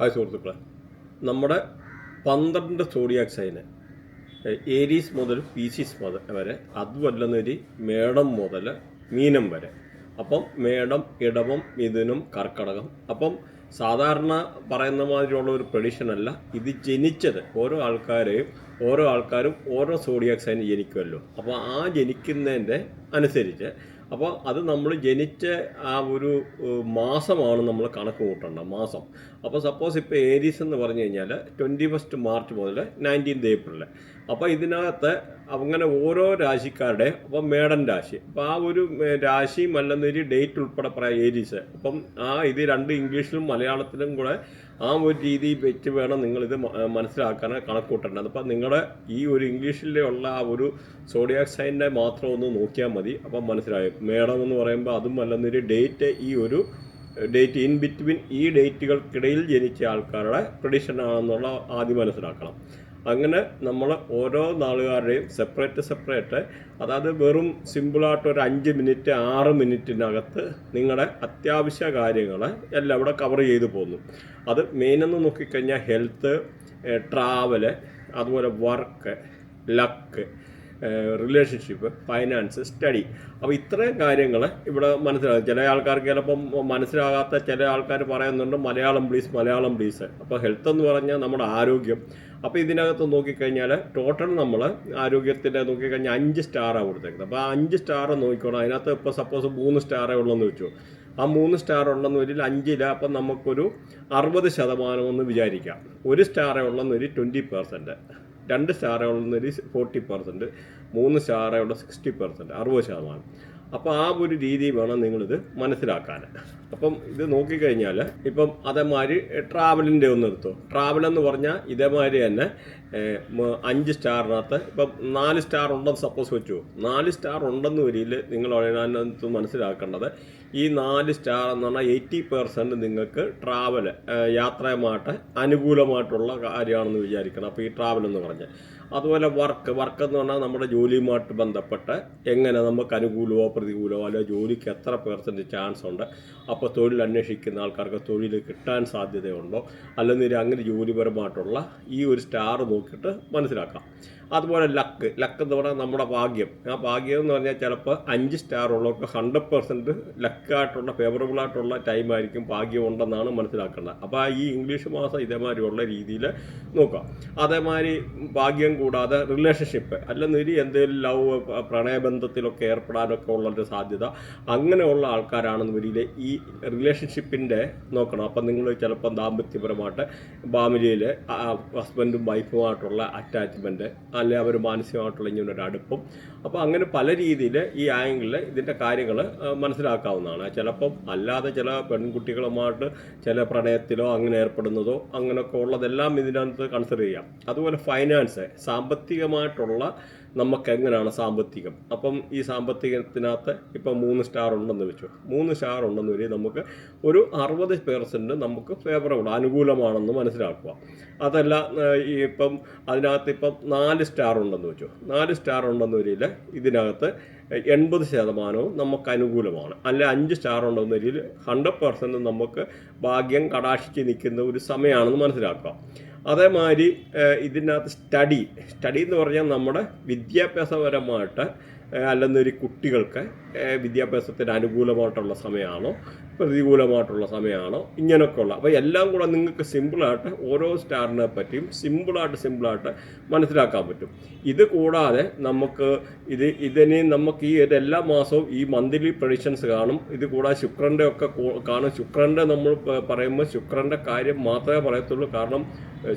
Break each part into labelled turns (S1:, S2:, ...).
S1: Hi സുഹൃത്തുക്കളെ. നമ്മുടെ പന്ത്രണ്ട് സോഡിയാക് സൈന് ഏരീസ് മുതൽ പീസീസ് മുതൽ വരെ അതുമല്ലെന്നൊരു മേടം മുതൽ മീനം വരെ. അപ്പം മേടം ഇടവം മിഥുനം കർക്കടകം. അപ്പം സാധാരണ പറയുന്ന മാതിരിയുള്ള ഒരു പ്രഡിഷൻ അല്ല ഇത് ജനിച്ചത് ഓരോ ആൾക്കാരെയും ഓരോ ആൾക്കാരും ഓരോ സോഡിയാക് സൈൻ ജനിക്കുമല്ലോ അപ്പോൾ ആ ജനിക്കുന്നതിന്റെ അനുസരിച്ച് അപ്പോൾ അത് നമ്മൾ ജനിച്ച ആ ഒരു മാസമാണ് നമ്മൾ കണക്ക് കൂട്ടേണ്ടത് മാസം. അപ്പോൾ സപ്പോസ് ഇപ്പോൾ ഏരീസ് എന്ന് പറഞ്ഞു കഴിഞ്ഞാൽ ട്വന്റി ഫസ്റ്റ് മാർച്ച് മുതൽ നയന്റീൻത് ഏപ്രിൽ അപ്പോൾ ഇതിനകത്ത് അങ്ങനെ ഓരോ രാശിക്കാരുടെ അപ്പം മേടൻ രാശി. അപ്പോൾ ആ ഒരു രാശി രാശിയും ഡേറ്റ് ഉൾപ്പെടെ പറയാം ഏരീസ് അപ്പം ആ ഇത് രണ്ട് ഇംഗ്ലീഷിലും മലയാളത്തിലും കൂടെ ആ ഒരു രീതി വെച്ച് വേണം നിങ്ങളിത് മനസ്സിലാക്കാൻ കണക്കൂട്ടേണ്ടത്. അപ്പം നിങ്ങളുടെ ഈ ഒരു ഇംഗ്ലീഷിലുള്ള ആ ഒരു സോഡിയാക് സൈനിന്റെ മാത്രം ഒന്ന് നോക്കിയാൽ മതി. അപ്പം മനസ്സിലായും. മേഡം എന്ന് പറയുമ്പോൾ അതും അല്ലെന്നൊരു ഡേറ്റ് ഈ ഒരു ഡേറ്റ് ഇൻ ബിറ്റ്വീൻ ഈ ഡേറ്റുകൾക്കിടയിൽ ജനിച്ച ആൾക്കാരുടെ ട്രഡീഷൻ ആണെന്നുള്ള ആദ്യം മനസ്സിലാക്കണം. അങ്ങനെ നമ്മൾ ഓരോ നാളുകാരുടെയും സെപ്പറേറ്റ് സെപ്പറേറ്റ് അതായത് വെറും സിമ്പിളായിട്ട് ഒരു അഞ്ച് മിനിറ്റ് ആറ് മിനിറ്റിനകത്ത് നിങ്ങളുടെ അത്യാവശ്യ കാര്യങ്ങൾ എല്ലാം ഇവിടെ കവർ ചെയ്തു പോകുന്നു അത് മെയിനെന്ന് നോക്കിക്കഴിഞ്ഞാൽ ഹെൽത്ത് ട്രാവൽ അതുപോലെ work luck relationship finance study അപ്പോൾ ഇത്രയും കാര്യങ്ങൾ ഇവിടെ മനസ്സിലാകും. ചില ആൾക്കാർക്ക് ചിലപ്പം മനസ്സിലാകാത്ത ചില ആൾക്കാർ പറയുന്നുണ്ട് മലയാളം പ്ലീസ് മലയാളം പ്ലീസ് അപ്പോൾ ഹെൽത്ത് എന്ന് പറഞ്ഞാൽ നമ്മുടെ ആരോഗ്യം. അപ്പോൾ ഇതിനകത്ത് നോക്കിക്കഴിഞ്ഞാൽ ടോട്ടൽ നമ്മൾ ആരോഗ്യത്തിന്റെ നോക്കിക്കഴിഞ്ഞാൽ അഞ്ച് സ്റ്റാറാണ് കൊടുത്തേക്കുന്നത്. അപ്പോൾ ആ അഞ്ച് സ്റ്റാർ നോക്കിക്കോണം. അതിനകത്ത് ഇപ്പോൾ സപ്പോസ് മൂന്ന് സ്റ്റാറേ ഉള്ളെന്ന് വെച്ചു. ആ മൂന്ന് സ്റ്റാർ ഉള്ളെന്ന് വരിൽ അഞ്ചില അപ്പം നമുക്കൊരു അറുപത് ശതമാനം എന്ന് വിചാരിക്കാം. ഒരു സ്റ്റാറേ ഉള്ളെന്ന് ഒരു ട്വന്റി പെർസെന്റ് രണ്ട് സ്റ്റാറേ ഉള്ളെന്ന് ഒരു ഫോർട്ടി പെർസെന്റ് മൂന്ന് സ്റ്റാറേ ഉള്ള സിക്സ്റ്റി പെർസെന്റ് അറുപത് ശതമാനം. അപ്പോൾ ആ ഒരു രീതി വേണം നിങ്ങളിത് മനസ്സിലാക്കാൻ. അപ്പം ഇത് നോക്കിക്കഴിഞ്ഞാൽ ഇപ്പം അതേമാതിരി ട്രാവലിന്റെ ഒന്ന് എടുത്തു. ട്രാവൽ എന്ന് പറഞ്ഞാൽ ഇതേമാതിരി തന്നെ അഞ്ച് സ്റ്റാറിനകത്ത് ഇപ്പം നാല് സ്റ്റാർ ഉണ്ടെന്ന് സപ്പോസ് വെച്ചു. നാല് സ്റ്റാർ ഉണ്ടെന്ന് വരിയിൽ നിങ്ങൾ അതിനകത്ത് മനസ്സിലാക്കേണ്ടത് ഈ നാല് സ്റ്റാർ എന്ന് പറഞ്ഞാൽ എയ്റ്റി പെർസെന്റ് നിങ്ങൾക്ക് ട്രാവൽ യാത്രയുമായിട്ട് അനുകൂലമായിട്ടുള്ള കാര്യമാണെന്ന് വിചാരിക്കണം. അപ്പോൾ ഈ ട്രാവൽ എന്ന് പറഞ്ഞാൽ. അതുപോലെ വർക്ക് വർക്ക് എന്ന് പറഞ്ഞാൽ നമ്മുടെ ജോലിയുമായിട്ട് ബന്ധപ്പെട്ട് എങ്ങനെ നമുക്ക് അനുകൂലമോ പ്രതികൂലമോ അല്ലെങ്കിൽ ജോലിക്ക് എത്ര പേർസെന്റ് ചാൻസ് ഉണ്ട്? അപ്പോൾ തൊഴിൽ അന്വേഷിക്കുന്ന ആൾക്കാർക്ക് തൊഴിൽ കിട്ടാൻ സാധ്യതയുണ്ടോ? അല്ലെങ്കിൽ അങ്ങനെ ജോലിപരമായിട്ടുള്ള ഈ ഒരു സ്റ്റാർ നോക്കിയിട്ട് മനസ്സിലാക്കാം. അതുപോലെ ലക്ക് ലക്ക് എന്ന് പറഞ്ഞാൽ നമ്മുടെ ഭാഗ്യം. ആ ഭാഗ്യം എന്ന് പറഞ്ഞാൽ ചിലപ്പോൾ അഞ്ച് സ്റ്റാർ ഉള്ളവർക്ക് ഹൺഡ്രഡ് പെർസെന്റ് ലക്കായിട്ടുള്ള ഫേവറബിൾ ആയിട്ടുള്ള ടൈം ആയിരിക്കും ഭാഗ്യം ഉണ്ടെന്നാണ് മനസ്സിലാക്കേണ്ടത്. അപ്പോൾ ഈ ഇംഗ്ലീഷ് മാസം ഇതേമാതിരിയുള്ള രീതിയിൽ നോക്കാം. അതേമാതിരി ഭാഗ്യം കൂടാതെ റിലേഷൻഷിപ്പ് അല്ലെന്നൊരു എന്തെങ്കിലും ലവ് പ്രണയബന്ധത്തിലൊക്കെ ഏർപ്പെടാനൊക്കെ ഉള്ളൊരു സാധ്യത അങ്ങനെയുള്ള ആൾക്കാരാണെന്ന് വരിയിൽ ഈ റിലേഷൻഷിപ്പിന്റെ നോക്കണം. അപ്പം നിങ്ങൾ ചിലപ്പം ദാമ്പത്യപരമായിട്ട് ഫാമിലിയിൽ ഹസ്ബൻഡും വൈഫുമായിട്ടുള്ള അറ്റാച്ച്മെന്റ് അല്ലെ അവർ മാനസികമായിട്ടുള്ള ഇങ്ങനെ ഒരു അടുപ്പം. അപ്പോൾ അങ്ങനെ പല രീതിയിൽ ഈ ആംഗിളിൽ ഇതിന്റെ കാര്യങ്ങൾ മനസ്സിലാക്കാവുന്നതാണ്. ചിലപ്പം അല്ലാതെ ചില പെൺകുട്ടികളുമായിട്ട് ചില പ്രണയത്തിലോ അങ്ങനെ ഏർപ്പെടുന്നതോ അങ്ങനെയൊക്കെ ഉള്ളതെല്ലാം ഇതിനകത്ത് കൺസിഡർ ചെയ്യാം. അതുപോലെ ഫൈനാൻസ് സാമ്പത്തികമായിട്ടുള്ള നമുക്ക് എങ്ങനെയാണ് സാമ്പത്തികം? അപ്പം ഈ സാമ്പത്തികത്തിനകത്ത് ഇപ്പം മൂന്ന് സ്റ്റാർ ഉണ്ടെന്ന് വെച്ചു. മൂന്ന് സ്റ്റാർ ഉണ്ടെന്ന് വരെ നമുക്ക് ഒരു അറുപത് പേഴ്സന്റ് നമുക്ക് ഫേവറബിൾ അനുകൂലമാണെന്ന് മനസ്സിലാക്കുക. അതല്ല ഈ ഇപ്പം അതിനകത്ത് ഇപ്പം നാല് സ്റ്റാർ ഉണ്ടെന്ന് വെച്ചു. നാല് സ്റ്റാർ ഉണ്ടെന്ന് വരിയിൽ ഇതിനകത്ത് എൺപത് ശതമാനവും നമുക്ക് അനുകൂലമാണ്. അല്ലെ അഞ്ച് സ്റ്റാർ ഉണ്ടെന്ന രീതിയിൽ ഹൺഡ്രഡ് പെർസെന്റ് നമുക്ക് ഭാഗ്യം കടാക്ഷിച്ച് നിൽക്കുന്ന ഒരു സമയമാണെന്ന് മനസ്സിലാക്കുക. അതേമാതിരി ഇതിനകത്ത് സ്റ്റഡി സ്റ്റഡി എന്ന് പറഞ്ഞാൽ നമ്മുടെ വിദ്യാഭ്യാസപരമായിട്ട് അല്ലെന്നൊരു കുട്ടികൾക്ക് വിദ്യാഭ്യാസത്തിന് അനുകൂലമായിട്ടുള്ള സമയമാണോ? പ്രതികൂലമായിട്ടുള്ള സമയമാണോ. ഇങ്ങനെയൊക്കെ ഉള്ള അപ്പോൾ എല്ലാം കൂടെ നിങ്ങൾക്ക് സിമ്പിളായിട്ട് ഓരോ സ്റ്റാറിനെ പറ്റിയും സിമ്പിളായിട്ട് സിമ്പിളായിട്ട് മനസ്സിലാക്കാൻ പറ്റും. ഇത് കൂടാതെ നമുക്ക് ഇത് ഇതിന് നമുക്ക് ഈ എല്ലാ മാസവും ഈ മന്ത്ലി പ്രഡിഷൻസ് കാണും. ഇത് കൂടാതെ ശുക്രന്റെ ഒക്കെ കാണും. ശുക്രന്റെ നമ്മൾ പറയുമ്പോൾ ശുക്രന്റെ കാര്യം മാത്രമേ പറയത്തുള്ളൂ. കാരണം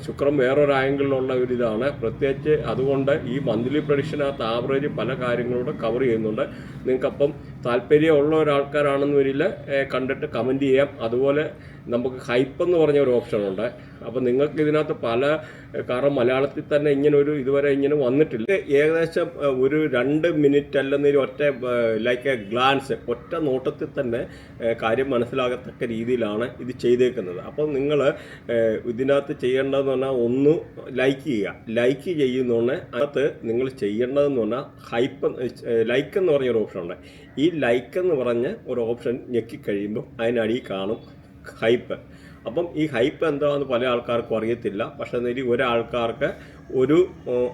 S1: ശുക്രൻ വേറൊരു ആംഗിളിലുള്ള ഒരു ഇതാണ്. പ്രത്യേകിച്ച് അതുകൊണ്ട് ഈ മന്ത്ലി പ്രഡിഷനകത്ത് ആവറേജ് പല കാര്യങ്ങളോട് കവർ ചെയ്യുന്നുണ്ട്. നിങ്ങൾക്കപ്പം താല്പര്യമുള്ള ഒരാൾക്കാരാണെന്ന് വരില്ല. ഏഹ്, കണ്ടിട്ട് കമന്റ് ചെയ്യാം. അതുപോലെ നമുക്ക് ഹൈപ്പ് എന്ന് പറഞ്ഞ ഒരു ഓപ്ഷൻ ഉണ്ട്. അപ്പോൾ നിങ്ങൾക്ക് ഇതിനകത്ത് പല കാരണം മലയാളത്തിൽ തന്നെ ഇങ്ങനെ ഒരു ഇതുവരെ ഇങ്ങനെ വന്നിട്ടില്ല. ഏകദേശം ഒരു രണ്ട് മിനിറ്റ് അല്ലെന്നൊരു ഒറ്റ ലൈക്ക് എ ഗ്ലാൻസ് ഒറ്റ നോട്ടത്തിൽ തന്നെ കാര്യം മനസ്സിലാകത്തക്ക രീതിയിലാണ് ഇത് ചെയ്തേക്കുന്നത്. അപ്പോൾ നിങ്ങൾ ഇതിനകത്ത് ചെയ്യേണ്ടതെന്ന് പറഞ്ഞാൽ ഒന്ന് ലൈക്ക് ചെയ്യുക. ലൈക്ക് ചെയ്യുന്നോണ്ട് അകത്ത് നിങ്ങൾ ചെയ്യേണ്ടതെന്ന് പറഞ്ഞാൽ ഹൈപ്പ് ലൈക്ക് എന്ന് പറഞ്ഞൊരു ഓപ്ഷൻ ഉണ്ട്. ഈ ലൈക്ക് എന്ന് പറഞ്ഞ ഒരു ഓപ്ഷൻ ഞെക്കിക്കഴിയുമ്പോൾ അതിനടിയിൽ കാണും ഹൈപ്പ് അപ്പം ഈ ഹൈപ്പ് എന്താണെന്ന് പല ആൾക്കാർക്കും അറിയത്തില്ല. പക്ഷേ എന്നാൽ ഒരാൾക്കാർക്ക് ഒരു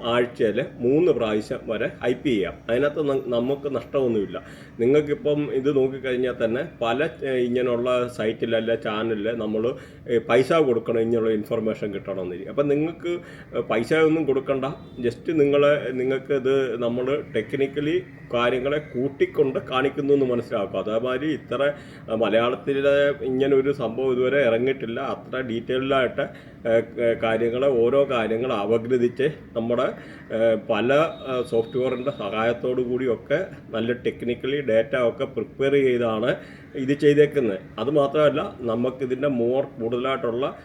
S1: ആഴ്ചയിൽ മൂന്ന് പ്രാവശ്യം വരെ ഹൈപ്പ് ചെയ്യാം. അതിനകത്ത് നമുക്ക് നഷ്ടമൊന്നുമില്ല. നിങ്ങൾക്കിപ്പം ഇത് നോക്കിക്കഴിഞ്ഞാൽ തന്നെ പല ഇങ്ങനെയുള്ള സൈറ്റിലല്ല ചാനലിൽ നമ്മൾ പൈസ കൊടുക്കണം ഇങ്ങനെയുള്ള ഇൻഫർമേഷൻ കിട്ടണമെന്നിരിക്കും അപ്പം നിങ്ങൾക്ക് പൈസ ഒന്നും കൊടുക്കണ്ട. ജസ്റ്റ് നിങ്ങളെ നിങ്ങൾക്ക് ഇത് നമ്മൾ ടെക്നിക്കലി കാര്യങ്ങളെ കൂട്ടിക്കൊണ്ട് കാണിക്കുന്നു എന്ന് മനസ്സിലാക്കുക. അതേമാതിരി ഇത്ര മലയാളത്തിലെ ഇങ്ങനെ ഒരു സംഭവം ഇതുവരെ ഇറങ്ങിയിട്ടില്ല. അത്ര ഡീറ്റെയിൽഡായിട്ട് കാര്യങ്ങൾ ഓരോ കാര്യങ്ങൾ അവഗ്രഹിച്ച് നമ്മുടെ പല സോഫ്റ്റ്വെയറിന്റെ സഹായത്തോടു കൂടിയൊക്കെ നല്ല ടെക്നിക്കലി ഡേറ്റ ഒക്കെ പ്രിപ്പയർ ചെയ്താണ് ഇത് ചെയ്തേക്കുന്നത്. അത് മാത്രമല്ല നമുക്കിതിന്റെ മോർ കൂടുതലായിട്ടുള്ള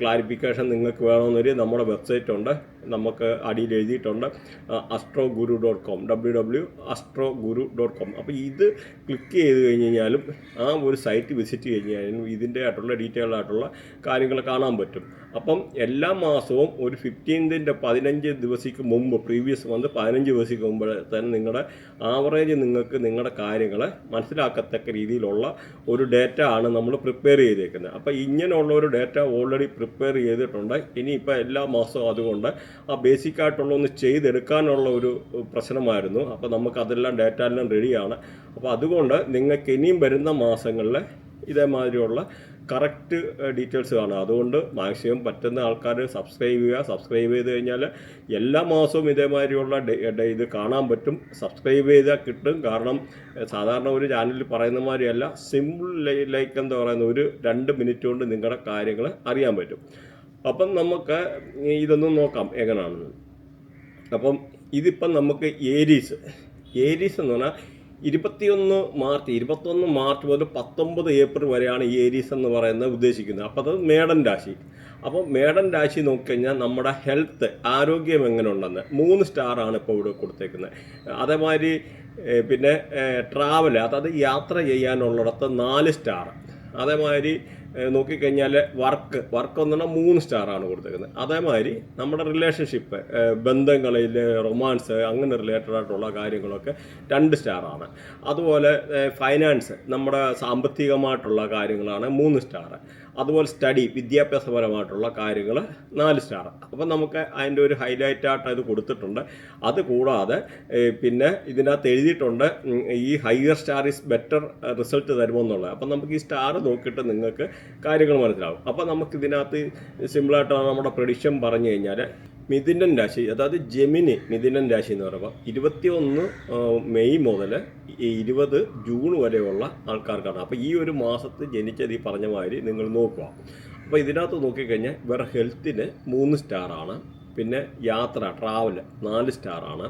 S1: ക്ലാരിഫിക്കേഷൻ നിങ്ങൾക്ക് വേണമെന്നൊരു നമ്മുടെ വെബ്സൈറ്റ് ഉണ്ട്. നമുക്ക് അടിയിൽ എഴുതിയിട്ടുണ്ട്. Astro guru dot com W W astro guru dot com അപ്പോൾ ഇത് ക്ലിക്ക് ചെയ്ത് കഴിഞ്ഞ് കഴിഞ്ഞാലും ആ ഒരു സൈറ്റ് വിസിറ്റ് കഴിഞ്ഞ് കഴിഞ്ഞാലും ഇതിന്റെ ആയിട്ടുള്ള ഡീറ്റെയിൽ ആയിട്ടുള്ള കാര്യങ്ങൾ കാണാൻ പറ്റും. അപ്പം എല്ലാ മാസവും ഒരു ഫിഫ്റ്റീൻതിന്റെ പതിനഞ്ച് ദിവസത്തേക്ക് മുമ്പ് പ്രീവിയസ് മന്ത് പതിനഞ്ച് ദിവസത്തേക്ക് മുമ്പ് തന്നെ നിങ്ങളുടെ ആവറേജ് നിങ്ങൾക്ക് നിങ്ങളുടെ കാര്യങ്ങൾ മനസ്സിലാക്കത്തക്ക രീതിയിലുള്ള ഒരു ഡേറ്റ ആണ് നമ്മൾ പ്രിപ്പയർ ചെയ്തേക്കുന്നത്. അപ്പോൾ ഇങ്ങനെയുള്ള ഒരു ഡേറ്റ ഓൾറെഡി പ്രിപ്പയർ ചെയ്തിട്ടുണ്ട്. ഇനിയിപ്പോൾ എല്ലാ മാസവും അതുകൊണ്ട് ആ ബേസിക് ആയിട്ടുള്ള ഒന്ന് ചെയ്തെടുക്കാനുള്ള ഒരു പ്രശ്നമായിരുന്നു. അപ്പോൾ നമുക്ക് അതെല്ലാം ഡേറ്റ എല്ലാം റെഡിയാണ് അപ്പോൾ അതുകൊണ്ട് നിങ്ങൾക്ക് ഇനിയും വരുന്ന മാസങ്ങളിൽ ഇതേമാതിരിയുള്ള കറക്റ്റ് ഡീറ്റെയിൽസ് കാണുക. അതുകൊണ്ട് മാക്സിമം പറ്റുന്ന ആൾക്കാർ സബ്സ്ക്രൈബ് ചെയ്യുക. സബ്സ്ക്രൈബ് ചെയ്ത് കഴിഞ്ഞാൽ എല്ലാ മാസവും ഇതേമാതിരിയുള്ള ഇത് കാണാൻ പറ്റും. സബ്സ്ക്രൈബ് ചെയ്താൽ കിട്ടും. കാരണം സാധാരണ ഒരു ചാനലിൽ പറയുന്ന മാതിരിയല്ല സിമ്പിൾ ലൈക്ക് എന്താ പറയുന്ന ഒരു രണ്ട് മിനിറ്റ് കൊണ്ട് നിങ്ങളുടെ കാര്യങ്ങൾ അറിയാൻ പറ്റും. അപ്പം നമുക്ക് ഇതൊന്നും നോക്കാം എങ്ങനെയാണെന്ന് അപ്പം ഇതിപ്പം നമുക്ക് ഏരീസ് ഏരീസ് എന്ന് പറഞ്ഞാൽ ഇരുപത്തിയൊന്ന് മാർച്ച് ഇരുപത്തൊന്ന് മാർച്ച് മുതൽ പത്തൊമ്പത് ഏപ്രിൽ വരെയാണ് ഈ ഏരീസ് എന്ന് പറയുന്നത് ഉദ്ദേശിക്കുന്നത്. അപ്പോൾ അത് മേടൻ രാശി. അപ്പോൾ മേടൻ രാശി നോക്കിക്കഴിഞ്ഞാൽ നമ്മുടെ ഹെൽത്ത് ആരോഗ്യം എങ്ങനെ ഉണ്ടെന്ന് മൂന്ന് സ്റ്റാറാണ് ഇപ്പോൾ ഇവിടെ കൊടുത്തേക്കുന്നത്. അതേമാതിരി പിന്നെ ട്രാവൽ അതായത് യാത്ര ചെയ്യാനുള്ളിടത്ത് നാല് സ്റ്റാർ. അതേമാതിരി നോക്കിക്കഴിഞ്ഞാൽ വർക്ക്. വർക്ക് പറഞ്ഞാൽ മൂന്ന് സ്റ്റാറാണ് കൊടുത്തേക്കുന്നത്. അതേമാതിരി നമ്മുടെ റിലേഷൻഷിപ്പ് ബന്ധങ്ങളിൽ റൊമാൻസ് അങ്ങനെ റിലേറ്റഡ് ആയിട്ടുള്ള കാര്യങ്ങളൊക്കെ രണ്ട് സ്റ്റാറാണ് അതുപോലെ ഫൈനാൻസ് നമ്മുടെ സാമ്പത്തികമായിട്ടുള്ള കാര്യങ്ങളാണ് മൂന്ന് സ്റ്റാർ അതുപോലെ സ്റ്റഡി വിദ്യാഭ്യാസപരമായിട്ടുള്ള കാര്യങ്ങൾ നാല് സ്റ്റാർ അപ്പം നമുക്ക് അതിന്റെ ഒരു ഹൈലൈറ്റ് ആയിട്ട് അത് കൊടുത്തിട്ടുണ്ട്. അത് കൂടാതെ പിന്നെ ഇതിനകത്ത് എഴുതിയിട്ടുണ്ട് ഈ higher star is better result തരുമെന്നുള്ളത് അപ്പം നമുക്ക് ഈ സ്റ്റാർ നോക്കിയിട്ട് നിങ്ങൾക്ക് കാര്യങ്ങൾ മനസ്സിലാവും. അപ്പം നമുക്ക് ഇതിനകത്ത് സിമ്പിളായിട്ടാണ് നമ്മുടെ പ്രഡിക്ഷൻ പറഞ്ഞു കഴിഞ്ഞാൽ മിഥുനൻ രാശി അതായത് ജെമിനി മിഥുനൻ രാശി എന്ന് പറയുമ്പോൾ ഇരുപത്തി ഒന്ന് മെയ് മുതൽ ഇരുപത് ജൂൺ വരെയുള്ള ആൾക്കാർക്കാണ്. അപ്പോൾ ഈ ഒരു മാസത്ത് ജനിച്ചത് ഈ പറഞ്ഞ മാതിരി നിങ്ങൾ നോക്കുക. അപ്പോൾ ഇതിനകത്ത് നോക്കിക്കഴിഞ്ഞാൽ ഇവരുടെ ഹെൽത്തിന് മൂന്ന് സ്റ്റാറാണ് പിന്നെ യാത്ര ട്രാവൽ നാല് സ്റ്റാറാണ്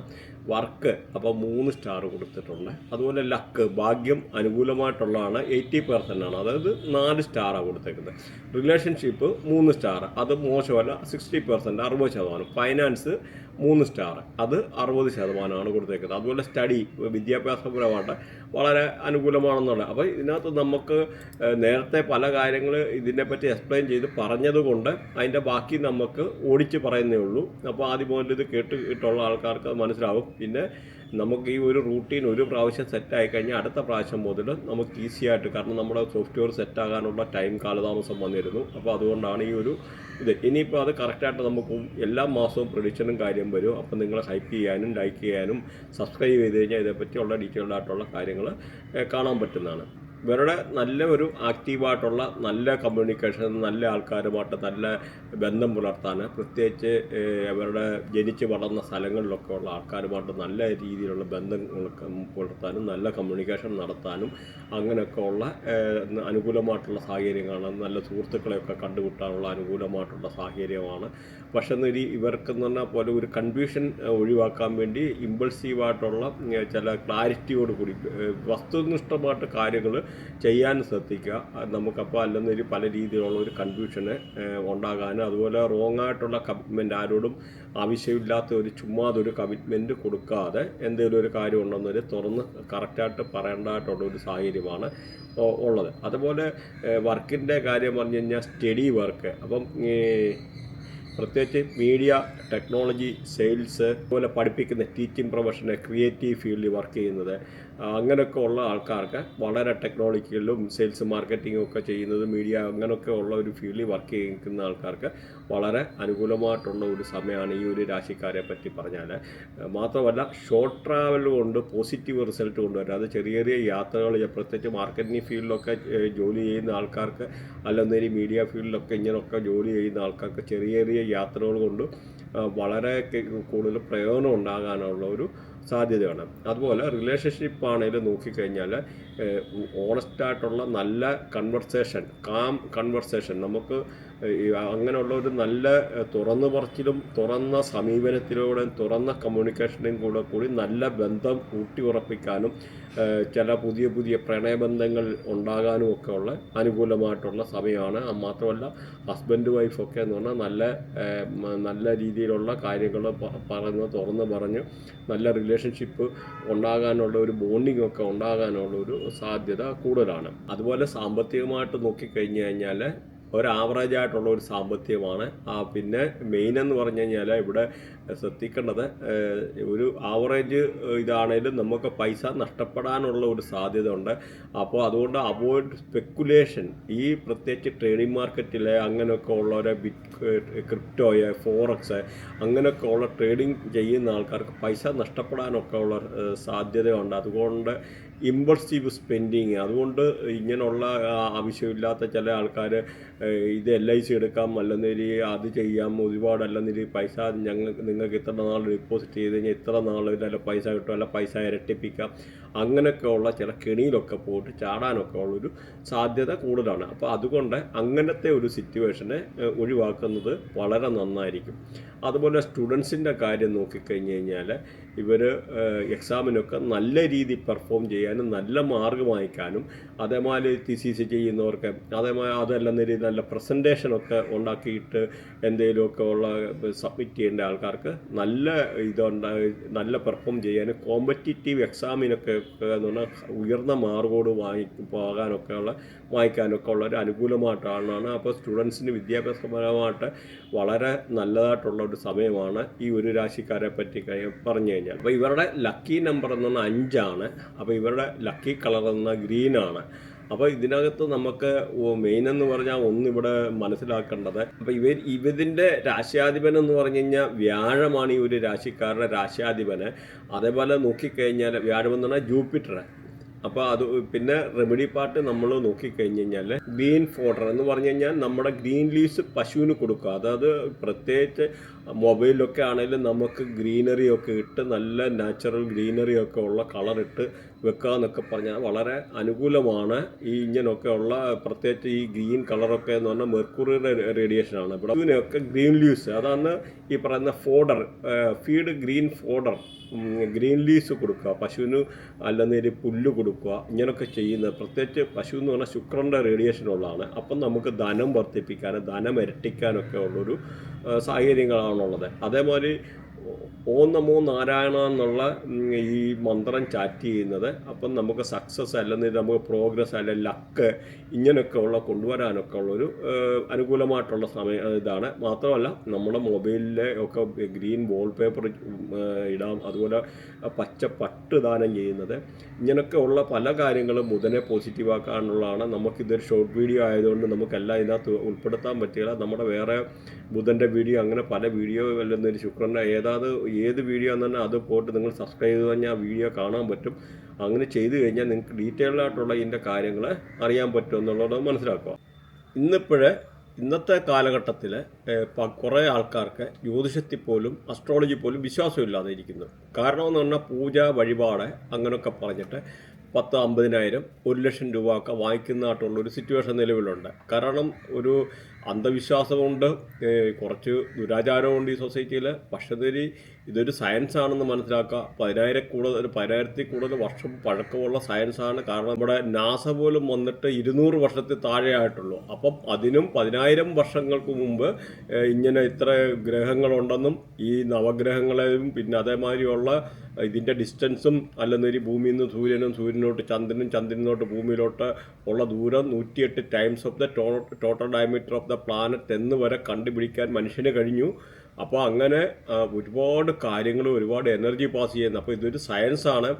S1: വർക്ക് അപ്പോൾ മൂന്ന് സ്റ്റാർ കൊടുത്തിട്ടുണ്ട്. അതുപോലെ ലക്ക് ഭാഗ്യം അനുകൂലമായിട്ടുള്ളതാണ് എയ്റ്റി പെർസെന്റ് ആണ്. അതായത് നാല് സ്റ്റാറാണ് കൊടുത്തേക്കുന്നത്. റിലേഷൻഷിപ്പ് മൂന്ന് സ്റ്റാർ അത് മോശമല്ല സിക്സ്റ്റി പെർസെന്റ് അറുപത് ശതമാനം. ഫൈനാൻസ് മൂന്ന് സ്റ്റാർ. അത് അറുപത് ശതമാനമാണ് കൊടുത്തേക്കുന്നത്. അതുപോലെ സ്റ്റഡി വിദ്യാഭ്യാസപരമായിട്ട് വളരെ അനുകൂലമാണെന്നുള്ളത് അപ്പോൾ ഇതിനകത്ത് നമുക്ക് നേരത്തെ പല കാര്യങ്ങൾ ഇതിനെപ്പറ്റി എക്സ്പ്ലെയിൻ ചെയ്ത് പറഞ്ഞതുകൊണ്ട് അതിന്റെ ബാക്കി നമുക്ക് ഓടിച്ച് പറയുന്നേ ഉള്ളൂ. അപ്പോൾ ആദ്യം മുതൽ ഇത് കേട്ട് കേട്ടുള്ള ആൾക്കാർക്ക് മനസ്സിലാവും. പിന്നെ നമുക്ക് ഈ ഒരു റൂട്ടീൻ ഒരു പ്രാവശ്യം സെറ്റ് ആയി കഴിഞ്ഞാൽ അടുത്ത പ്രാവശ്യം മുതൽ നമുക്ക് ഈസി ആയിട്ട് കാരണം നമ്മുടെ സോഫ്റ്റ്വെയർ സെറ്റ് ആകാനുള്ള ടൈം കാലതാമസം വന്നിരുന്നു. അപ്പോൾ അതുകൊണ്ടാണ് ഈ ഒരു ഇത്. ഇനിയിപ്പോൾ അത് കറക്റ്റായിട്ട് നമുക്ക് എല്ലാ മാസവും പ്രൊഡിക്ഷനും കാര്യം വരും. അപ്പോൾ നിങ്ങൾ ഹൈപ്പ് ചെയ്യാനും ലൈക്ക് ചെയ്യാനും സബ്സ്ക്രൈബ് ചെയ്ത് കഴിഞ്ഞാൽ ഇതേപ്പറ്റിയുള്ള ഡീറ്റെയിൽഡ് ആയിട്ടുള്ള കാര്യങ്ങൾ കാണാൻ പറ്റുന്നതാണ്. ഇവരുടെ നല്ല ഒരു ആക്റ്റീവായിട്ടുള്ള നല്ല കമ്മ്യൂണിക്കേഷൻ നല്ല ആൾക്കാരുമായിട്ട് നല്ല ബന്ധം പുലർത്താൻ പ്രത്യേകിച്ച് അവരുടെ ജനിച്ച് വളർന്ന സ്ഥലങ്ങളിലൊക്കെ ഉള്ള ആൾക്കാരുമായിട്ട് നല്ല രീതിയിലുള്ള ബന്ധങ്ങൾ പുലർത്താനും നല്ല കമ്മ്യൂണിക്കേഷൻ നടത്താനും അങ്ങനെയൊക്കെ ഉള്ള അനുകൂലമായിട്ടുള്ള സാഹചര്യങ്ങളാണ്. നല്ല സുഹൃത്തുക്കളെയൊക്കെ കണ്ടുമുട്ടാനുള്ള അനുകൂലമായിട്ടുള്ള സാഹചര്യമാണ്. പക്ഷേ ഇവർക്ക് ഇവർക്കെന്ന് പറഞ്ഞാൽ പോലെ ഒരു കൺഫ്യൂഷൻ ഒഴിവാക്കാൻ വേണ്ടി ഇമ്പൾസീവായിട്ടുള്ള ചില ക്ലാരിറ്റിയോട് കൂടി വസ്തുനിഷ്ഠമായിട്ട് കാര്യങ്ങൾ ചെയ്യാൻ ശ്രദ്ധിക്കുക. അത് നമുക്കപ്പോൾ അല്ലെന്നൊരു പല രീതിയിലുള്ള ഒരു കൺഫ്യൂഷന് ഉണ്ടാകാനും അതുപോലെ റോങ് ആയിട്ടുള്ള കമ്മിറ്റ്മെന്റ് ആരോടും ആവശ്യമില്ലാത്ത ഒരു ചുമ്മാതൊരു കമ്മിറ്റ്മെന്റ് കൊടുക്കാതെ എന്തെങ്കിലും ഒരു കാര്യം ഉണ്ടെന്നൊരു തുറന്ന് കറക്റ്റായിട്ട് പറയേണ്ടതായിട്ടുള്ള ഒരു സാഹചര്യമാണ് ഉള്ളത്. അതുപോലെ വർക്കിന്റെ കാര്യം പറഞ്ഞു കഴിഞ്ഞാൽ സ്റ്റഡി വർക്ക്. അപ്പം പ്രത്യേകിച്ച് മീഡിയ ടെക്നോളജി സെയിൽസ് അതുപോലെ പഠിപ്പിക്കുന്ന ടീച്ചിങ് പ്രൊഫഷനെ ക്രിയേറ്റീവ് ഫീൽഡിൽ വർക്ക് ചെയ്യുന്നത്. അങ്ങനെയൊക്കെ ഉള്ള ആൾക്കാർക്ക് വളരെ ടെക്നോളജിക്കലും സെയിൽസ് മാർക്കറ്റിംഗും ഒക്കെ ചെയ്യുന്നത് മീഡിയ അങ്ങനെയൊക്കെ ഉള്ള ഒരു ഫീൽഡിൽ വർക്ക് ചെയ്യുന്ന ആൾക്കാർക്ക് വളരെ അനുകൂലമായിട്ടുള്ള ഒരു സമയമാണ് ഈ ഒരു രാശിക്കാരെ പറ്റി പറഞ്ഞാൽ മാത്രമല്ല ഷോർട്ട് ട്രാവൽ കൊണ്ട് പോസിറ്റീവ് റിസൾട്ട് കൊണ്ടുവരാം അത് ചെറിയ ചെറിയ യാത്രകൾ. പ്രത്യേകിച്ച് മാർക്കറ്റിംഗ് ഫീൽഡിലൊക്കെ ജോലി ചെയ്യുന്ന ആൾക്കാർക്ക് അല്ലെന്നേരി മീഡിയ ഫീൽഡിലൊക്കെ ഇങ്ങനെയൊക്കെ ജോലി ചെയ്യുന്ന ആൾക്കാർക്ക് ചെറിയ ചെറിയ യാത്രകൾ കൊണ്ട് വളരെ കൂടുതൽ പ്രയോജനം ഉണ്ടാകാനുള്ള ഒരു സാധ്യതയാണ്. അതുപോലെ റിലേഷൻഷിപ്പ് ആണെങ്കിലും നോക്കിക്കഴിഞ്ഞാൽ ഓണസ്റ്റായിട്ടുള്ള നല്ല കൺവെർസേഷൻ കാം കൺവെർസേഷൻ നമുക്ക് അങ്ങനെയുള്ള ഒരു നല്ല തുറന്നു പറച്ചിലും തുറന്ന സമീപനത്തിലൂടെ തുറന്ന കമ്മ്യൂണിക്കേഷനും കൂടെ കൂടി നല്ല ബന്ധം ഊട്ടിയുറപ്പിക്കാനും ചില പുതിയ പുതിയ പ്രണയബന്ധങ്ങൾ ഉണ്ടാകാനും ഒക്കെ ഉള്ള അനുകൂലമായിട്ടുള്ള സമയമാണ്. മാത്രമല്ല ഹസ്ബൻഡ് വൈഫൊക്കെ എന്ന് പറഞ്ഞാൽ നല്ല നല്ല രീതിയിലുള്ള കാര്യങ്ങൾ പറഞ്ഞ് തുറന്ന് പറഞ്ഞ് നല്ല റിലേഷൻഷിപ്പ് ഉണ്ടാകാനുള്ള ഒരു ബോണ്ടിങ് ഒക്കെ ഉണ്ടാകാനുള്ള ഒരു സാധ്യത കൂടുതലാണ്. അതുപോലെ സാമ്പത്തികമായിട്ട് നോക്കിക്കഴിഞ്ഞു കഴിഞ്ഞാൽ ഒരു ആവറേജ് ആയിട്ടുള്ള ഒരു സാമ്പത്തികമാണ്. ആ പിന്നെ മെയിൻ എന്ന് പറഞ്ഞു കഴിഞ്ഞാൽ ഇവിടെ ശ്രദ്ധിക്കേണ്ടത് ഒരു ആവറേജ് ഇതാണേലും നമുക്ക് പൈസ നഷ്ടപ്പെടാനുള്ള ഒരു സാധ്യത ഉണ്ട് അപ്പോൾ അതുകൊണ്ട് അവോയ്ഡ് സ്പെക്കുലേഷൻ ഈ പ്രത്യേകിച്ച് ട്രേഡിംഗ് മാർക്കറ്റിലെ അങ്ങനെയൊക്കെ ഉള്ളവരെ ബിറ്റ് ക്രിപ്റ്റോയെ ഫോറക്സ് അങ്ങനെയൊക്കെ ഉള്ള ട്രേഡിംഗ് ചെയ്യുന്ന ആൾക്കാർക്ക് പൈസ നഷ്ടപ്പെടാനൊക്കെ ഉള്ള സാധ്യതയുണ്ട്. അതുകൊണ്ട് ഇമ്പൾസീവ് സ്പെൻഡിങ്. അതുകൊണ്ട് ഇങ്ങനെയുള്ള ആവശ്യമില്ലാത്ത ചില ആൾക്കാർ ഇത് എൽ ഐ സി എടുക്കാം അല്ലെന്നേരി അത് ചെയ്യാം ഒരുപാട് അല്ലെന്നേരി പൈസ ഞങ്ങൾക്ക് നിങ്ങൾക്ക് ഇത്ര നാൾ ഡിപ്പോസിറ്റ് ചെയ്ത് കഴിഞ്ഞാൽ ഇത്ര നാൾ അല്ല പൈസ കിട്ടും അല്ല പൈസ ഇരട്ടിപ്പിക്കാം. അങ്ങനെയൊക്കെ ഉള്ള ചില കെണിയിലൊക്കെ പോയിട്ട് ചാടാനൊക്കെ ഉള്ളൊരു സാധ്യത കൂടുതലാണ്. അപ്പോൾ അതുകൊണ്ട് അങ്ങനത്തെ ഒരു സിറ്റുവേഷനെ ഒഴിവാക്കുന്നത് വളരെ നന്നായിരിക്കും. അതുപോലെ സ്റ്റുഡൻസിന്റെ കാര്യം നോക്കിക്കഴിഞ്ഞ് കഴിഞ്ഞാൽ ഇവർ എക്സാമിനൊക്കെ നല്ല രീതിയിൽ പെർഫോം ചെയ്യാനും നല്ല മാർക്ക് വാങ്ങിക്കാനും അതേമാതിരി തിസീസ് ചെയ്യുന്നവർക്ക് അതേമാതിരി അതല്ലെന്നൊരു നല്ല പ്രസന്റേഷനൊക്കെ ഉണ്ടാക്കിയിട്ട് എന്തെങ്കിലുമൊക്കെ ഉള്ള സബ്മിറ്റ് ചെയ്യേണ്ട ആൾക്കാർക്ക് നല്ല ഇതുണ്ടാ നല്ല പെർഫോം ചെയ്യാനും കോമ്പറ്റീറ്റീവ് എക്സാമിനൊക്കെ എന്ന് പറഞ്ഞാൽ ഉയർന്ന മാർക്കോട് വാങ്ങി പോകാനൊക്കെ ഉള്ള വായിക്കാനൊക്കെ ഉള്ള ഒരു അനുകൂലമായിട്ടാണ് അപ്പോൾ സ്റ്റുഡൻസിന് വിദ്യാഭ്യാസപരമായിട്ട് വളരെ നല്ലതായിട്ടുള്ള ഒരു സമയമാണ് ഈ ഒരു രാശിക്കാരെ പറ്റി പറഞ്ഞു കഴിഞ്ഞാൽ. അപ്പോൾ ഇവരുടെ ലക്കി നമ്പർ എന്ന് പറഞ്ഞാൽ അഞ്ചാണ്. അപ്പോൾ ഇവരുടെ ലക്കി കളർ എന്ന ഗ്രീനാണ്. അപ്പോൾ ഇതിനകത്ത് നമുക്ക് മെയിൻ എന്ന് പറഞ്ഞാൽ ഒന്നിവിടെ മനസ്സിലാക്കേണ്ടത് അപ്പോൾ ഇവർ ഇവതിന്റെ രാശ്യാധിപൻ എന്ന് പറഞ്ഞു കഴിഞ്ഞാൽ വ്യാഴമാണ് ഈ ഒരു രാശിക്കാരുടെ രാശ്യാധിപന്. അതേപോലെ നോക്കിക്കഴിഞ്ഞാൽ വ്യാഴം എന്ന് പറഞ്ഞാൽ ജൂപ്പിറ്റർ അപ്പോൾ അത് പിന്നെ റെമഡി പാർട്ട് നമ്മൾ നോക്കിക്കഴിഞ്ഞ് കഴിഞ്ഞാൽ ഗ്രീൻ ഫോഡർ എന്ന് പറഞ്ഞു കഴിഞ്ഞാൽ നമ്മുടെ ഗ്രീൻ ലീവ്സ് പശുവിന് കൊടുക്കുക. അതായത് പ്രത്യേകിച്ച് മൊബൈലിലൊക്കെ ആണെങ്കിലും നമുക്ക് ഗ്രീനറി ഒക്കെ ഇട്ട് നല്ല നാച്ചുറൽ ഗ്രീനറി ഒക്കെ ഉള്ള കളർ ഇട്ട് വെക്കുക എന്നൊക്കെ പറഞ്ഞാൽ വളരെ അനുകൂലമാണ്. ഈ ഉള്ള പ്രത്യേകിച്ച് ഈ ഗ്രീൻ കളറൊക്കെ എന്ന് പറഞ്ഞാൽ മെർക്കുറിയുടെ റേഡിയേഷനാണ്. ഇവിടെ ഇതിനൊക്കെ ഗ്രീൻ ലീവ്സ് അതാണ് ഈ പറയുന്ന fodder feed green fodder green leaves കൊടുക്കുക പശുവിന് അല്ലെന്നൊരു പുല്ല് കൊടുക്കുക ഇങ്ങനെയൊക്കെ ചെയ്യുന്നത് പ്രത്യേകിച്ച് പശു എന്ന് പറഞ്ഞാൽ ശുക്രന്റെ റേഡിയേഷനുള്ളതാണ്. അപ്പം നമുക്ക് ധനം വർദ്ധിപ്പിക്കാനും ധനം ഇരട്ടിക്കാനൊക്കെ ഉള്ളൊരു സാഹചര്യങ്ങളാണുള്ളത്. അതേമാതിരി ഓം നമോ നാരായണ എന്നുള്ള ഈ മന്ത്രം ചാറ്റ് ചെയ്യുന്നത്. അപ്പം നമുക്ക് സക്സസ് അല്ലെങ്കിൽ നമുക്ക് പ്രോഗ്രസ് അല്ലെ ലക്ക് ഇങ്ങനെയൊക്കെ ഉള്ള കൊണ്ടുവരാനൊക്കെ ഉള്ളൊരു അനുകൂലമായിട്ടുള്ള സമയം ഇതാണ്. മാത്രമല്ല നമ്മുടെ മൊബൈലിലെ ഒക്കെ ഗ്രീൻ വാൾപേപ്പർ ഇടാം. അതുപോലെ പച്ച പട്ട് ദാനം ചെയ്യുന്നത്. ഇങ്ങനെയൊക്കെ ഉള്ള പല കാര്യങ്ങളും ബുധനെ പോസിറ്റീവ് ആക്കാനുള്ളതാണ്. നമുക്കിതൊരു ഷോർട്ട് വീഡിയോ ആയതുകൊണ്ട് നമുക്കെല്ലാം ഇതിനകത്ത് ഉൾപ്പെടുത്താൻ പറ്റില്ല. നമ്മുടെ വേറെ ബുധന്റെ വീഡിയോ അങ്ങനെ പല വീഡിയോ അല്ലെന്നൊരു ശുക്രന്റെ ശുക്രന്റെ ഏതാത് ഏത് വീഡിയോ എന്ന് പറഞ്ഞാൽ അത് പോയിട്ട് നിങ്ങൾ സബ്സ്ക്രൈബ് ചെയ്ത് കഴിഞ്ഞാൽ വീഡിയോ കാണാൻ പറ്റും. അങ്ങനെ ചെയ്തു കഴിഞ്ഞാൽ നിങ്ങൾക്ക് ഡീറ്റെയിൽഡ് ആയിട്ടുള്ള ഇതിന്റെ കാര്യങ്ങൾ അറിയാൻ പറ്റും എന്നുള്ളത് മനസ്സിലാക്കുക. ഇന്നിപ്പോഴേ ഇന്നത്തെ കാലഘട്ടത്തിൽ കുറേ ആൾക്കാർക്ക് ജ്യോതിഷത്തിൽ പോലും അസ്ട്രോളജി പോലും വിശ്വാസമില്ലാതെ ഇരിക്കുന്നു. കാരണം എന്ന് പറഞ്ഞാൽ പൂജ വഴിപാട് അങ്ങനെയൊക്കെ പറഞ്ഞിട്ട് പത്ത് അമ്പതിനായിരം ഒരു ലക്ഷം രൂപ ഒക്കെ വാങ്ങിക്കുന്നതായിട്ടുള്ള ഒരു സിറ്റുവേഷൻ നിലവിലുണ്ട്. കാരണം ഒരു അന്ധവിശ്വാസമുണ്ട് കുറച്ച് ദുരാചാരമുണ്ട് ഈ സൊസൈറ്റിയിൽ പക്ഷേ ഇതൊരു സയൻസ് ആണെന്ന് മനസ്സിലാക്കുക. പതിനായിരം കൂടുതൽ പതിനായിരത്തിൽ കൂടുതൽ വർഷം പഴക്കമുള്ള സയൻസാണ് കാരണം നമ്മുടെ നാസ പോലും വന്നിട്ട് ഇരുന്നൂറ് വർഷത്തിൽ താഴെയായിട്ടുള്ളൂ. അപ്പം അതിനും പതിനായിരം വർഷങ്ങൾക്ക് മുമ്പ് ഇങ്ങനെ ഇത്ര ഗ്രഹങ്ങളുണ്ടെന്നും ഈ നവഗ്രഹങ്ങളെയും പിന്നെ അതേമാതിരിയുള്ള ഇതിന്റെ ഡിസ്റ്റൻസും അല്ലെന്നൊരു ഭൂമിയിൽ നിന്ന് സൂര്യനും സൂര്യനോട്ട് ചന്ദ്രനും ചന്ദ്രനോട്ട് ഭൂമിയിലോട്ട് ഉള്ള ദൂരം നൂറ്റിയെട്ട് times of the total diameter of the planet എന്ന് വരെ കണ്ടുപിടിക്കാൻ മനുഷ്യന് കഴിഞ്ഞു. അപ്പോൾ അങ്ങനെ ഒരുപാട് കാര്യങ്ങൾ ഒരുപാട് എനർജി പാസ് ചെയ്യുന്നു അപ്പോൾ ഇതൊരു സയൻസാണ്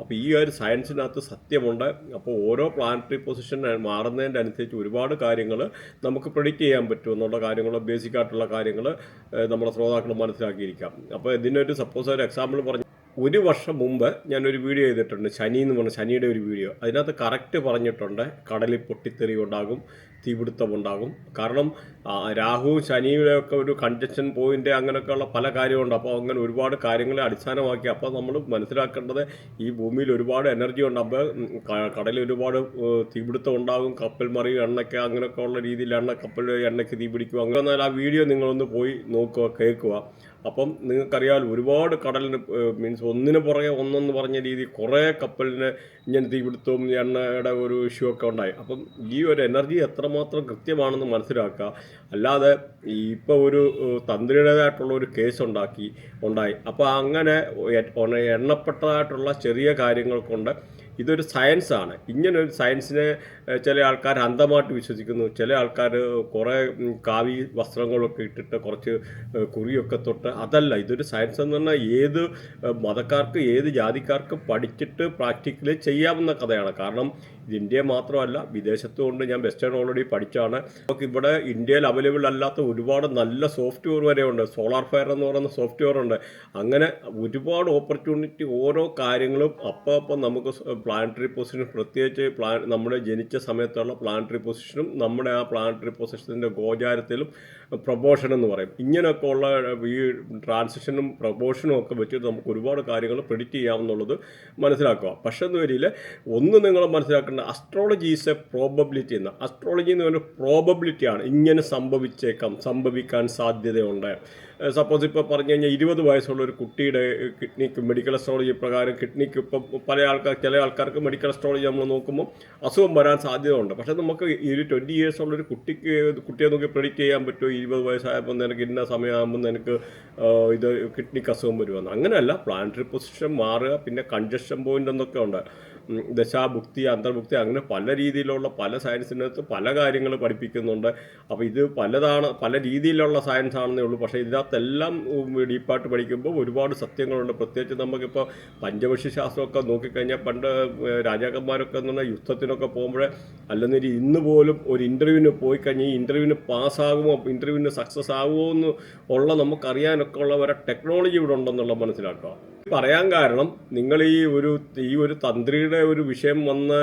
S1: അപ്പോൾ ഈ ഒരു സയൻസിനകത്ത് സത്യമുണ്ട്. അപ്പോൾ ഓരോ പ്ലാനറ്ററി പൊസിഷൻ മാറുന്നതിന്റെ അനുസരിച്ച് ഒരുപാട് കാര്യങ്ങൾ നമുക്ക് പ്രൊഡിക്റ്റ് ചെയ്യാൻ പറ്റും. എന്നുള്ള കാര്യങ്ങൾ ബേസിക് ആയിട്ടുള്ള കാര്യങ്ങൾ നമ്മുടെ ശ്രോതാക്കൾ മനസ്സിലാക്കിയിരിക്കാം. അപ്പോൾ ഇതിനൊരു സപ്പോസ് ഒരു എക്സാമ്പിൾ പറഞ്ഞു ഒരു വർഷം മുമ്പ് ഞാനൊരു വീഡിയോ ചെയ്തിട്ടുണ്ട് ശനി എന്ന് പറഞ്ഞ ശനിയുടെ ഒരു വീഡിയോ. അതിനകത്ത് കറക്റ്റ് പറഞ്ഞിട്ടുണ്ട് കടലിൽ പൊട്ടിത്തെറി ഉണ്ടാകും തീപിടുത്തം ഉണ്ടാകും. കാരണം രാഹുവും ശനിയുടെ ഒക്കെ ഒരു കൺജക്ഷൻ പോയിന്റ് അങ്ങനെയൊക്കെയുള്ള പല കാര്യമുണ്ട്. അപ്പോൾ അങ്ങനെ ഒരുപാട് കാര്യങ്ങളെ അടിസ്ഥാനമാക്കി അപ്പോൾ നമ്മൾ മനസ്സിലാക്കേണ്ടത് ഈ ഭൂമിയിൽ ഒരുപാട് എനർജി ഉണ്ട്. അപ്പോൾ കടലിൽ ഒരുപാട് തീപിടുത്തം ഉണ്ടാകും. കപ്പൽ മറിയും എണ്ണയ്ക്ക് അങ്ങനെയൊക്കെ ഉള്ള രീതിയിൽ എണ്ണ കപ്പൽ എണ്ണയ്ക്ക് തീപിടിക്കുക അങ്ങനെ ആ വീഡിയോ നിങ്ങളൊന്ന് പോയി നോക്കുക കേൾക്കുക. അപ്പം നിങ്ങൾക്കറിയാമല്ലോ ഒരുപാട് കടലിന് മീൻസ് ഒന്നിന് പുറകെ ഒന്നെന്ന് പറഞ്ഞ രീതി കുറേ കപ്പലിന് ഇങ്ങനെ തീപിടുത്തവും എണ്ണയുടെ ഒരു ഇഷ്യൂ ഒക്കെ ഉണ്ടായി. അപ്പം ഈ ഒരു എനർജി എത്രമാത്രം കൃത്യമാണെന്ന് മനസ്സിലാക്കുക. അല്ലാതെ ഇപ്പോൾ ഒരു തന്ത്രിയുടേതായിട്ടുള്ള ഒരു കേസ് ഉണ്ടാക്കി ഉണ്ടായി. അപ്പോൾ അങ്ങനെ എണ്ണപ്പെട്ടതായിട്ടുള്ള ചെറിയ കാര്യങ്ങൾ കൊണ്ട് ഇതൊരു സയൻസാണ് ഇങ്ങനൊരു സയൻസിനെ ചില ആൾക്കാർ അന്ധമായിട്ട് വിശ്വസിക്കുന്നു. ചില ആൾക്കാർ കുറേ കാവി വസ്ത്രങ്ങളൊക്കെ ഇട്ടിട്ട് കുറച്ച് കുറിയൊക്കെ തൊട്ട് അതല്ല. ഇതൊരു സയൻസ് എന്ന് പറഞ്ഞാൽ ഏത് മതക്കാർക്ക് ഏത് ജാതിക്കാർക്കും പഠിച്ചിട്ട് പ്രാക്ടിക്കലി ചെയ്യാവുന്ന കഥയാണ്. കാരണം ഇത് ഇന്ത്യ മാത്രമല്ല വിദേശത്തുകൊണ്ട് ഞാൻ വെസ്റ്റേൺ ഓൾറെഡി പഠിച്ചാണ്. നമുക്ക് ഇവിടെ ഇന്ത്യയിൽ അവൈലബിൾ അല്ലാത്ത ഒരുപാട് നല്ല സോഫ്റ്റ്വെയർ വരെ ഉണ്ട്. സോളാർ ഫയർ എന്ന് പറയുന്ന സോഫ്റ്റ്വെയർ ഉണ്ട്. അങ്ങനെ ഒരുപാട് ഓപ്പർച്യൂണിറ്റി ഓരോ കാര്യങ്ങളും അപ്പം അപ്പം നമുക്ക് പ്ലാനറ്ററി പൊസിഷൻ പ്രത്യേകിച്ച് പ്ലാ നമ്മുടെ ജനിച്ച സമയത്തുള്ള പ്ലാനറ്ററി പൊസിഷനും നമ്മുടെ ആ പ്ലാനറ്ററി പൊസിഷന്റെ ഗോചാരത്തിലും പ്രൊബോഷൻ എന്ന് പറയും. ഇങ്ങനെയൊക്കെ ഉള്ള ഈ ട്രാൻസിഷനും പ്രൊബോഷനും ഒക്കെ വെച്ചിട്ട് നമുക്ക് ഒരുപാട് കാര്യങ്ങൾ പ്രിഡിക്റ്റ് ചെയ്യാമെന്നുള്ളത് മനസ്സിലാക്കുക. പക്ഷേ എന്ന് വരിയിൽ ഒന്ന് നിങ്ങൾ മനസ്സിലാക്കേണ്ട അസ്ട്രോളജി ഈസ് എ പ്രോബബിലിറ്റി എന്ന് അസ്ട്രോളജി എന്ന് പറയുന്നത് പ്രോബബിലിറ്റിയാണ് ഇങ്ങനെ സംഭവിച്ചേക്കാം സംഭവിക്കാൻ സാധ്യതയുണ്ട്. സപ്പോസ് ഇപ്പോൾ പറഞ്ഞു കഴിഞ്ഞാൽ ഇരുപത് വയസ്സുള്ള ഒരു കുട്ടിയുടെ കിഡ്നിക്ക് മെഡിക്കൽ അസ്ട്രോളജി പ്രകാരം കിഡ്നിക്ക് ഇപ്പം പല ആൾക്കാർ ചില ആൾക്കാർക്ക് മെഡിക്കൽ അസ്ട്രോളജി നമ്മൾ നോക്കുമ്പോൾ അസുഖം വരാൻ സാധ്യതയുണ്ട്. പക്ഷേ നമുക്ക് ഈ ഒരു ട്വന്റി ഇയേഴ്സ് ഉള്ള ഒരു കുട്ടിക്ക് കുട്ടിയെ നോക്കി പ്രെഡിക്റ്റ് ചെയ്യാൻ പറ്റുമോ? ഇരുപത് വയസ്സായപ്പോൾ നിനക്ക് ഇന്ന സമയമാകുമ്പോൾ നിനക്ക് ഇത് കിഡ്നിക്ക് അസുഖം വരുമെന്ന്. അങ്ങനെയല്ല പ്ലാനറ്ററി പൊസിഷൻ മാറുക പിന്നെ കൺജഷൻ പോയിന്റ് എന്നൊക്കെ ഉണ്ട്. ദശാഭുക്തി അന്തർഭുക്തി അങ്ങനെ പല രീതിയിലുള്ള പല സയൻസിനകത്ത് പല കാര്യങ്ങൾ പഠിപ്പിക്കുന്നുണ്ട്. അപ്പോൾ ഇത് പലതാണ് പല രീതിയിലുള്ള സയൻസ് ആണെന്നേ ഉള്ളൂ. പക്ഷേ ഇതിനകത്തെല്ലാം ഡീപ്പായിട്ട് പഠിക്കുമ്പോൾ ഒരുപാട് സത്യങ്ങളുണ്ട്. പ്രത്യേകിച്ച് നമുക്കിപ്പോൾ പഞ്ചവക്ഷി ശാസ്ത്രമൊക്കെ നോക്കിക്കഴിഞ്ഞാൽ പണ്ട് രാജാക്കന്മാരൊക്കെ എന്ന് പറഞ്ഞാൽ യുദ്ധത്തിനൊക്കെ പോകുമ്പോഴേ അല്ലെന്നൊരു ഇന്ന് പോലും ഒരു ഇന്റർവ്യൂവിന് പോയി കഴിഞ്ഞാൽ ഈ ഇന്റർവ്യൂവിന് പാസ്സാകുമോ ഇന്റർവ്യൂവിന് സക്സസ് ആകുമോ എന്ന് ഉള്ള നമുക്കറിയാനൊക്കെ ഉള്ള ഒരു ടെക്നോളജി ഇവിടെ ഉണ്ടെന്നുള്ള മനസ്സിലാക്കുക പറയാൻ കാരണം നിങ്ങൾ ഈ ഒരു ഈ ഒരു തന്ത്രിയുടെ ഒരു വിഷയം വന്ന്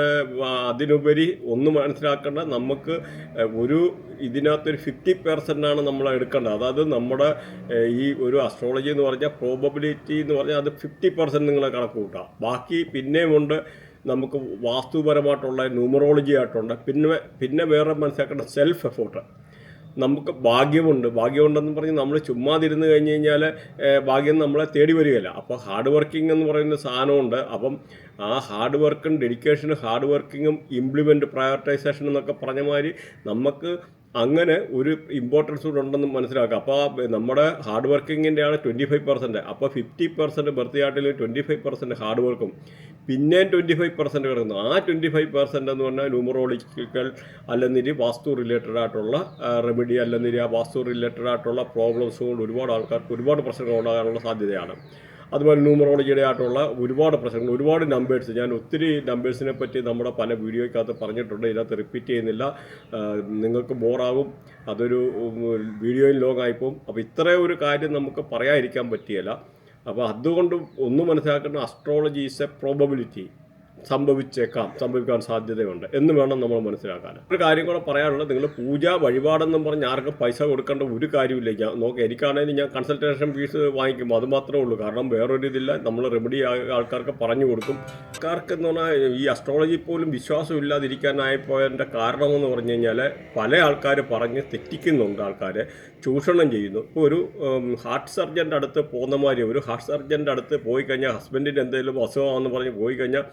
S1: അതിനുപരി ഒന്ന് മനസ്സിലാക്കേണ്ട നമുക്ക് ഒരു ഇതിനകത്തൊരു ഫിഫ്റ്റി പെർസെന്റ് ആണ് നമ്മൾ എടുക്കേണ്ടത്. അതായത് നമ്മുടെ ഈ ഒരു അസ്ട്രോളജി എന്ന് പറഞ്ഞാൽ പ്രോബബിലിറ്റി എന്ന് പറഞ്ഞാൽ അത് ഫിഫ്റ്റി പെർസെന്റ് നിങ്ങൾ കണക്ക് കൂട്ടുക ബാക്കി പിന്നെയും ഉണ്ട് നമുക്ക് വാസ്തുപരമായിട്ടുള്ള ന്യൂമറോളജി ആയിട്ടുണ്ട്. പിന്നെ പിന്നെ വേറെ മനസ്സിലാക്കേണ്ട സെൽഫ് എഫോർട്ട് നമുക്ക് ഭാഗ്യമുണ്ട്. ഭാഗ്യമുണ്ടെന്ന് പറഞ്ഞ് നമ്മൾ ചുമ്മാതിരുന്ന് കഴിഞ്ഞ് കഴിഞ്ഞാൽ ഭാഗ്യം നമ്മളെ തേടി വരികയില്ല. അപ്പോൾ ഹാർഡ് വർക്കിംഗ് എന്ന് പറയുന്ന സാധനമുണ്ട്. അപ്പം ആ ഹാർഡ് വർക്കും ഡെഡിക്കേഷനും ഹാർഡ് വർക്കിങ്ങും ഇംപ്ലിമെന്റ് പ്രയോറിറ്റൈസേഷൻ എന്നൊക്കെ പറഞ്ഞ മാതിരി നമുക്ക് അങ്ങനെ ഒരു ഇമ്പോർട്ടൻസ് കൂടെ ഉണ്ടെന്ന് മനസ്സിലാക്കുക അപ്പോൾ നമ്മുടെ ഹാർഡ് വർക്കിങ്ങിന്റെ ആണ് ട്വന്റി ഫൈവ് പെർസെന്റ് അപ്പോൾ ഫിഫ്റ്റി പെർസെന്റ് ബർത്ത് ചാർട്ടിൽ ട്വന്റി ഫൈവ് പെർസെന്റ് ഹാർഡ് വർക്കും പിന്നെയും ട്വന്റി ഫൈവ് പെർസെന്റ് കിടക്കുന്നു. ആ ട്വന്റി ഫൈവ് പെർസെന്റ് എന്ന് പറഞ്ഞാൽ ന്യൂമറോളജിക്കൽ അല്ലെന്നിരി വാസ്തു റിലേറ്റഡ് ആയിട്ടുള്ള റെമഡി അല്ലെന്നിരി ആ വാസ്തു റിലേറ്റഡ് ആയിട്ടുള്ള പ്രോബ്ലംസ് കൊണ്ട് ഒരുപാട് ആൾക്കാർക്ക് ഒരുപാട് പ്രശ്നങ്ങൾ ഉണ്ടാകാനുള്ള സാധ്യതയാണ്. അതുപോലെ ന്യൂമറോളജിയുടെ ആയിട്ടുള്ള ഒരുപാട് പ്രശ്നങ്ങൾ ഒരുപാട് നമ്പേഴ്സ് ഞാൻ ഒത്തിരി നമ്പേഴ്സിനെ പറ്റി നമ്മുടെ പല വീഡിയോയ്ക്കകത്ത് പറഞ്ഞിട്ടുണ്ട്. ഇതിനകത്ത് റിപ്പീറ്റ് ചെയ്യുന്നില്ല. നിങ്ങൾക്ക് ബോറാകും അതൊരു വീഡിയോയിൽ ലോങ് ആയിപ്പോവും. അപ്പോൾ ഇത്രയും ഒരു കാര്യം നമുക്ക് പറയാതിരിക്കാൻ പറ്റിയല്ല. അപ്പോൾ അതുകൊണ്ട് ഒന്ന് മനസ്സിലാക്കേണ്ട അസ്ട്രോളജി ഈസ് എ പ്രോബബിലിറ്റി സംഭവിച്ചേക്കാം സംഭവിക്കാൻ സാധ്യതയുണ്ട് എന്ന് വേണം നമ്മൾ മനസ്സിലാക്കാൻ ഒരു കാര്യം കൂടെ പറയാനുള്ളത് നിങ്ങൾ പൂജ വഴിപാടെന്നും പറഞ്ഞ് ആർക്കും പൈസ കൊടുക്കേണ്ട ഒരു കാര്യമില്ല ഞാൻ നോക്കി എനിക്കാണെങ്കിൽ ഞാൻ കൺസൾട്ടേഷൻ ഫീസ് വാങ്ങിക്കും അത് മാത്രമേ ഉള്ളൂ. കാരണം വേറൊരു ഇതില്ല നമ്മൾ റെമഡി ആൾക്കാർക്ക് പറഞ്ഞു കൊടുക്കും. ആൾക്കാർക്ക് എന്ന് പറഞ്ഞാൽ ഈ അസ്ട്രോളജി പോലും വിശ്വാസം ഇല്ലാതിരിക്കാനായപ്പോയതിന്റെ കാരണമെന്ന് പറഞ്ഞു കഴിഞ്ഞാൽ പല ആൾക്കാർ പറഞ്ഞ് തെറ്റിക്കുന്നുണ്ട് ആൾക്കാരെ ചൂഷണം ചെയ്യുന്നു. ഇപ്പോൾ ഒരു ഹാർട്ട് സർജന്റെ അടുത്ത് പോകുന്ന മാതിരി ഒരു ഹാർട്ട് സർജന്റെ അടുത്ത് പോയി കഴിഞ്ഞാൽ ഹസ്ബൻഡിന് എന്തെങ്കിലും അസുഖമാണെന്ന് പറഞ്ഞ് പോയി കഴിഞ്ഞാൽ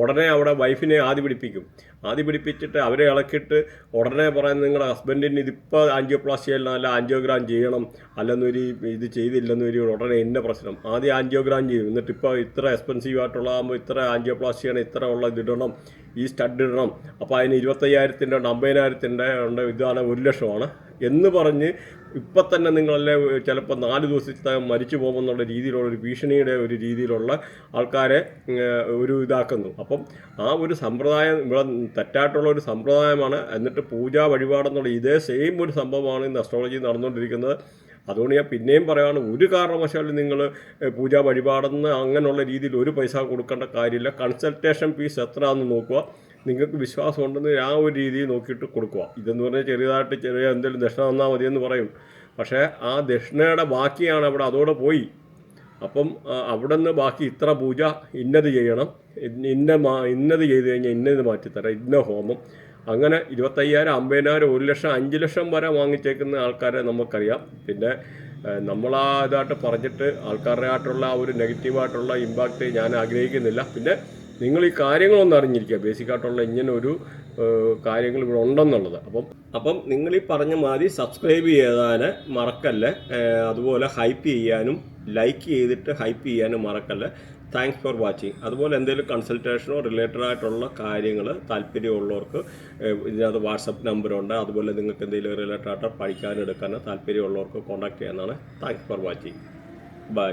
S1: ഉടനെ അവിടെ വൈഫിനെ ആദ്യ പിടിപ്പിക്കും. ആദ്യം പിടിപ്പിച്ചിട്ട് അവരെ ഇളക്കിയിട്ട് ഉടനെ പറയാൻ നിങ്ങളുടെ ഹസ്ബൻഡിന് ഇതിപ്പോൾ ആൻജിയോപ്ലാസ്റ്റി ചെയ്യണം അല്ല ആൻജിയോഗ്രാം ചെയ്യണം അല്ലെന്നൊരു ഇത് ചെയ്തില്ലെന്നൊരു ഉടനെ എന്നെ പ്രശ്നം. ആദ്യം ആൻജിയോഗ്രാം ചെയ്യും. എന്നിട്ട് ഇപ്പോൾ ഇത്ര എക്സ്പെൻസീവ് ആയിട്ടുള്ളതാകുമ്പോൾ ഇത്ര ആൻജിയോപ്ലാസ്റ്റി ചെയ്യണം ഇത്ര ഉള്ള ഇതിടണം ഈ സ്റ്റഡ് ഇടണം. അപ്പോൾ അതിന് ഇരുപത്തയ്യായിരത്തിന്റെ ഉണ്ട് അമ്പതിനായിരത്തിന്റെ ഉണ്ട് ഇതാണ് ഒരു ലക്ഷമാണ് എന്ന് പറഞ്ഞ് ഇപ്പം തന്നെ നിങ്ങളല്ലേ ചിലപ്പോൾ നാല് ദിവസത്തെ മരിച്ചു പോകുമെന്നുള്ള രീതിയിലുള്ള ഒരു ഭീഷണിയുടെ ഒരു രീതിയിലുള്ള ആൾക്കാരെ ഒരു ഇതാക്കുന്നു. അപ്പം ആ ഒരു സമ്പ്രദായം ഇവിടെ തെറ്റായിട്ടുള്ള ഒരു സമ്പ്രദായമാണ്. എന്നിട്ട് പൂജാ വഴിപാടെന്നുള്ള ഇതേ സെയിം ഒരു സംഭവമാണ് ഇന്ന് അസ്ട്രോളജി നടന്നുകൊണ്ടിരിക്കുന്നത്. അതുകൊണ്ട് ഞാൻ പിന്നെയും പറയുകയാണ് ഒരു കാരണവശാലും നിങ്ങൾ പൂജാ വഴിപാടെന്ന് അങ്ങനെയുള്ള രീതിയിൽ ഒരു പൈസ കൊടുക്കേണ്ട കാര്യമില്ല. കൺസൾട്ടേഷൻ ഫീസ് എത്രയാണെന്ന് നോക്കുക. നിങ്ങൾക്ക് വിശ്വാസം ഉണ്ടെന്ന് ആ ഒരു രീതിയിൽ നോക്കിയിട്ട് കൊടുക്കുക. ഇതെന്ന് പറഞ്ഞാൽ ചെറിയതായിട്ട് ചെറിയ എന്തെങ്കിലും ദക്ഷിണ തന്നാൽ മതിയെന്ന് പറയും. പക്ഷേ ആ ദക്ഷിണയുടെ ബാക്കിയാണ് അവിടെ അതോടെ പോയി. അപ്പം അവിടെ നിന്ന് ബാക്കി ഇത്ര പൂജ ഇന്നത് ചെയ്യണം. ഇന്ന- മാ ഇന്നത് ചെയ്ത് കഴിഞ്ഞാൽ ഇന്നത് മാറ്റിത്തരാം. ഇന്ന ഹോമം. അങ്ങനെ ഇരുപത്തയ്യായിരം അമ്പതിനായിരം ഒരു ലക്ഷം അഞ്ച് ലക്ഷം വരെ വാങ്ങിച്ചേക്കുന്ന ആൾക്കാരെ നമുക്കറിയാം. പിന്നെ നമ്മളാ ഇതായിട്ട് പറഞ്ഞിട്ട് ആൾക്കാരുടെ ആയിട്ടുള്ള ഒരു നെഗറ്റീവായിട്ടുള്ള ഇമ്പാക്റ്റ് ഞാൻ ആഗ്രഹിക്കുന്നില്ല. പിന്നെ നിങ്ങൾ ഈ കാര്യങ്ങളൊന്നും അറിഞ്ഞിരിക്കുക. ബേസിക്കായിട്ടുള്ള ഇങ്ങനെ ഒരു കാര്യങ്ങൾ ഇവിടെ ഉണ്ടെന്നുള്ളത്. അപ്പം അപ്പം നിങ്ങൾ ഈ പറഞ്ഞ മാതിരി സബ്സ്ക്രൈബ് ചെയ്താൽ മറക്കല്ലേ? അതുപോലെ ഹൈപ്പ് ചെയ്യാനും ലൈക്ക് ചെയ്തിട്ട് ഹൈപ്പ് ചെയ്യാനും മറക്കല്ലേ? താങ്ക്സ് ഫോർ വാച്ചിങ് അതുപോലെ എന്തെങ്കിലും കൺസൾട്ടേഷനോ റിലേറ്റഡ് ആയിട്ടുള്ള കാര്യങ്ങൾ താല്പര്യമുള്ളവർക്ക് ഇതിനകത്ത് വാട്സപ്പ് നമ്പറുണ്ട് അതുപോലെ നിങ്ങൾക്ക് എന്തെങ്കിലും റിലേറ്റഡ് ആയിട്ട് പഠിക്കാനും എടുക്കാനോ താല്പര്യമുള്ളവർക്ക് കോൺടാക്ട് ചെയ്യാനാണ്. Thanks for watching bye